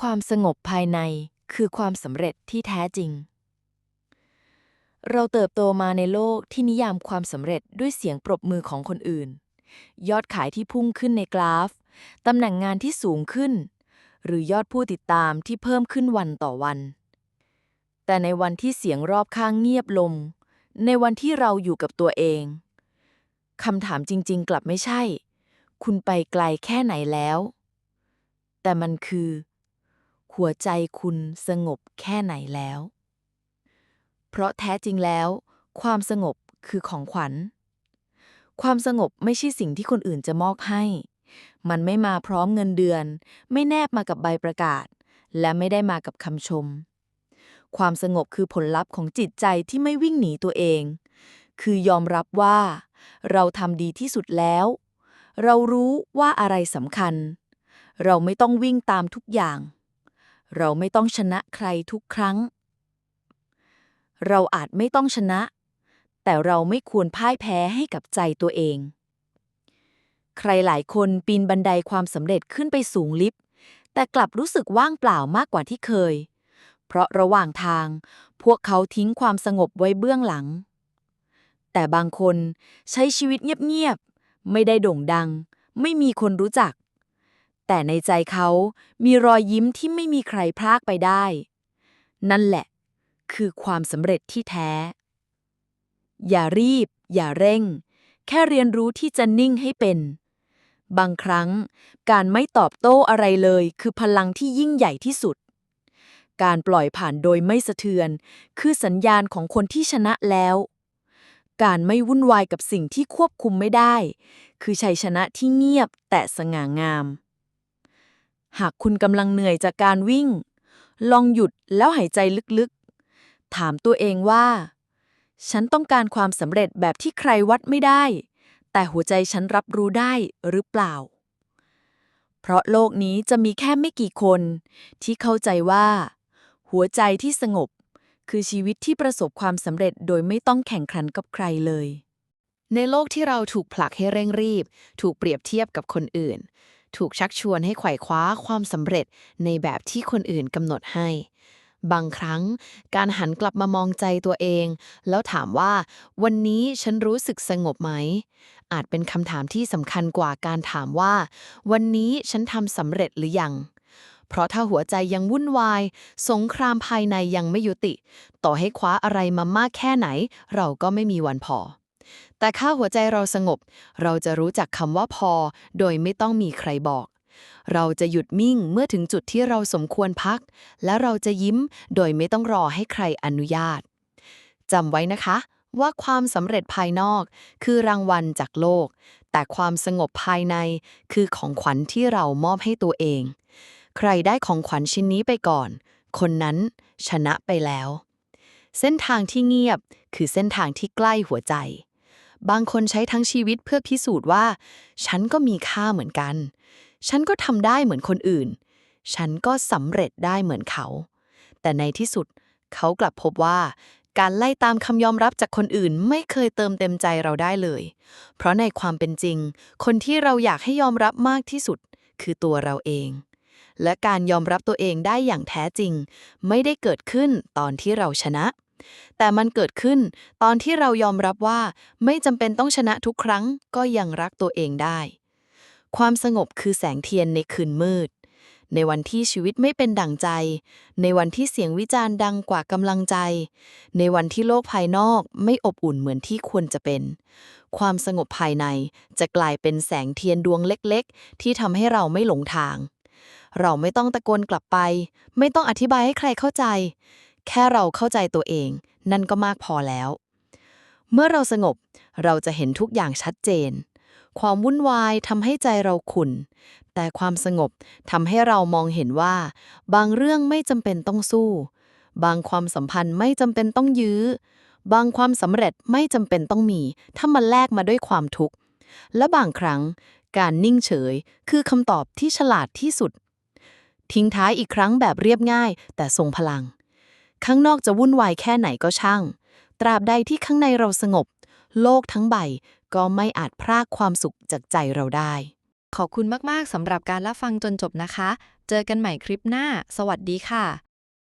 ความสงบภายในคือความสำเร็จที่แท้จริง เราเติบโตมาในโลกที่นิยามความสำเร็จด้วยเสียงปรบมือของคนอื่น ยอดขายที่พุ่งขึ้นในกราฟ ตำแหน่งงานที่สูงขึ้น หรือยอดผู้ติดตามที่เพิ่มขึ้นวันต่อวัน แต่ในวันที่เสียงรอบข้างเงียบลง ในวันที่เราอยู่กับตัวเองคำถามจริง ๆ กลับไม่ใช่ คุณไปไกลแค่ไหนแล้ว แต่มันคือ หัวใจคุณสงบแค่ไหนแล้ว เพราะแท้จริงแล้ว ความสงบคือของขวัญ ความสงบไม่ใช่สิ่งที่คนอื่นจะมอบให้ มันไม่มาพร้อมเงินเดือน ไม่แนบมากับใบประกาศ และไม่ได้มากับคำชม ความสงบคือผลลัพธ์ของจิตใจที่ไม่วิ่งหนีตัวเอง คือยอมรับว่า เราทำดีที่สุดแล้ว เรารู้ว่าอะไรสำคัญ เราไม่ต้องวิ่งตามทุกอย่าง เราไม่ต้องชนะใครทุกครั้ง เราอาจไม่ต้องชนะ แต่เราไม่ควรพ่ายแพ้ให้กับใจตัวเอง ใครหลายคนปีนบันไดความสำเร็จขึ้นไปสูงลิฟต์แต่กลับรู้สึกว่างเปล่ามากกว่าที่เคย เพราะระหว่างทาง พวกเขาทิ้งความสงบไว้เบื้องหลัง แต่บางคนใช้ชีวิตเงียบๆ ไม่ได้โด่งดัง ไม่มีคนรู้จัก แต่ในใจเขามีรอยยิ้มที่ไม่มีใครพรากไปได้ นั่นแหละ คือความสำเร็จที่แท้ อย่ารีบ อย่าเร่ง แค่เรียนรู้ที่จะนิ่งให้เป็น บางครั้ง การไม่ตอบโต้อะไรเลย คือพลังที่ยิ่งใหญ่ที่สุด การปล่อยผ่านโดยไม่สะเทือน คือสัญญาณของคนที่ชนะแล้วการไม่วุ่นวายกับสิ่งที่ควบคุมไม่ได้ คือชัยชนะที่เงียบแต่สง่างาม หากคุณกำลังเหนื่อยจากการวิ่ง ลองหยุดแล้วหายใจลึกๆ ถามตัวเองว่า ฉันต้องการความสำเร็จแบบที่ใครวัดไม่ได้ แต่หัวใจฉันรับรู้ได้หรือเปล่า เพราะโลกนี้จะมีแค่ไม่กี่คน ที่เข้าใจว่า หัวใจที่สงบ คือชีวิตที่ประสบความสำเร็จโดยไม่ต้องแข่งขันกับใครเลย ในโลกที่เราถูกผลักให้เร่งรีบ ถูกเปรียบเทียบกับคนอื่น ถูกชักชวนให้ไขว่คว้าความสำเร็จในแบบที่คนอื่นกำหนดให้ บางครั้งการหันกลับมามองใจตัวเอง แล้วถามว่า วันนี้ฉันรู้สึกสงบไหม อาจเป็นคำถามที่สำคัญกว่าการถามว่า วันนี้ฉันทำสำเร็จหรือยังเพราะถ้าหัวใจยังวุ่นวาย สงครามภายในยังไม่ยุติ ต่อให้คว้าอะไรมามากแค่ไหน เราก็ไม่มีวันพอ แต่ถ้าหัวใจเราสงบ เราจะรู้จักคำว่าพอ โดยไม่ต้องมีใครบอก เราจะหยุดมิ่งเมื่อถึงจุดที่เราสมควรพัก และเราจะยิ้มโดยไม่ต้องรอให้ใครอนุญาตจำไว้นะคะ ว่าความสำเร็จภายนอก คือรางวัลจากโลก แต่ความสงบภายในคือของขวัญที่เรามอบให้ตัวเอง ใครได้ของขวัญชิ้นนี้ไปก่อน คนนั้นชนะไปแล้ว เส้นทางที่เงียบคือเส้นทางที่ใกล้หัวใจ บางคนใช้ทั้งชีวิตเพื่อพิสูจน์ว่า ฉันก็มีค่าเหมือนกัน ฉันก็ทำได้เหมือนคนอื่น ฉันก็สำเร็จได้เหมือนเขา แต่ในที่สุดเขากลับพบว่า การไล่ตามคำยอมรับจากคนอื่นไม่เคยเติมเต็มใจเราได้เลย เพราะในความเป็นจริง คนที่เราอยากให้ยอมรับมากที่สุด คือตัวเราเอง และการยอมรับตัวเองได้อย่างแท้จริง ไม่ได้เกิดขึ้นตอนที่เราชนะ แต่มันเกิดขึ้นตอนที่เรายอมรับว่าไม่จำเป็นต้องชนะทุกครั้งก็ยังรักตัวเองได้ ความสงบคือแสงเทียนในคืนมืด ในวันที่ชีวิตไม่เป็นดั่งใจ ในวันที่เสียงวิจารณ์ดังกว่ากำลังใจ ในวันที่โลกภายนอกไม่อบอุ่นเหมือนที่ควรจะเป็น ความสงบภายในจะกลายเป็นแสงเทียนดวงเล็กๆ ที่ทำให้เราไม่หลงทางเราไม่ต้องตะโกนกลับไป ไม่ต้องอธิบายให้ใครเข้าใจ แค่เราเข้าใจตัวเอง นั่นก็มากพอแล้ว เมื่อเราสงบเราจะเห็นทุกอย่างชัดเจน ความวุ่นวายทำให้ใจเราขุ่น แต่ความสงบทำให้เรามองเห็นว่า บางเรื่องไม่จำเป็นต้องสู้ บางความสัมพันธ์ไม่จำเป็นต้องยื้อ บางความสำเร็จไม่จำเป็นต้องมี ถ้ามันแลกมาด้วยความทุกข์ และบางครั้งการนิ่งเฉยคือคำตอบที่ฉลาดที่สุด ทิ้งท้ายอีกครั้งแบบเรียบง่ายแต่ทรงพลัง ข้างนอกจะวุ่นวายแค่ไหนก็ช่าง ตราบใดที่ข้างในเราสงบ โลกทั้งใบก็ไม่อาจพรากความสุขจากใจเราได้ ขอบคุณมาก ๆสำหรับการรับฟังจนจบนะคะ เจอกันใหม่คลิปหน้า สวัสดีค่ะ